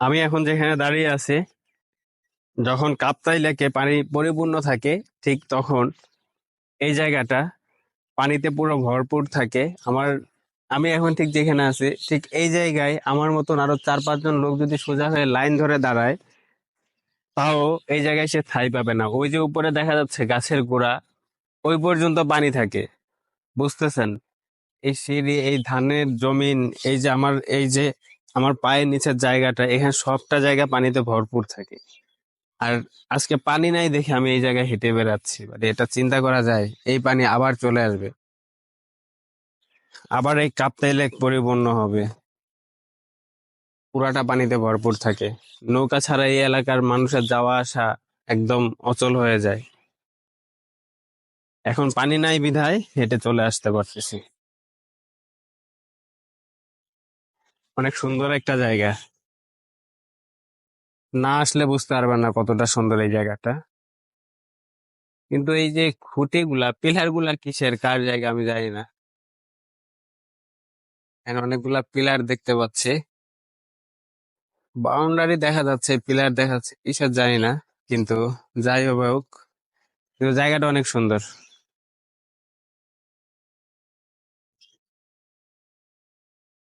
আমি এখন যেখানে দাঁড়িয়ে আছি, যখন কাপ্তাই লেকে পানি পরিপূর্ণ থাকে, ঠিক তখন এই জায়গাটা পানিতে পুরো ভরপুর থাকে। আমার, আমি এখন ঠিক যেখানে আছি, ঠিক এই জায়গায় আমার মতন আরও চার পাঁচজন লোক যদি সোজা হয়ে লাইন ধরে দাঁড়ায়, তাও এই জায়গায় সে ঠাই পাবে না। ওই যে উপরে দেখা যাচ্ছে গাছের গোড়া, ওই পর্যন্ত পানি থাকে। বুঝতেছেন? এই সিঁড়ি, এই ধানের জমিন, এই যে আমার, এই যে আমার পায়ের নিচের জায়গাটা, এখানে সবটা জায়গা পানিতে ভরপুর থাকে। আর আজকে পানি নাই দেখে আমি এই জায়গায় হেঁটে বেড়াচ্ছি। মানে এটা চিন্তা করা যায়, এই পানি আবার চলে আসবে। আবার এই কাপ্তাই লেক পরিপূর্ণ হবে। পুরাটা পানিতে ভরপুর থাকে। নৌকা ছাড়া এই এলাকার মানুষের যাওয়া আসা একদম অচল হয়ে যায়। এখন পানি নাই বিধায় হেঁটে চলে আসতে পারতেছি। অনেক সুন্দর একটা জায়গা। না আসলে বুঝতে পারবেন না কতটা সুন্দর এই জায়গাটা। কিন্তু এই যে খুঁটি গুলা পিলারগুলা কিসের, কার জায়গা আমি জানি না। অনেকগুলা পিলার দেখতে পাচ্ছি। বাউন্ডারি দেখা যাচ্ছে, পিলার দেখা যাচ্ছে, কিসের জানি না, কিন্তু যাই হোক জায়গাটা অনেক সুন্দর।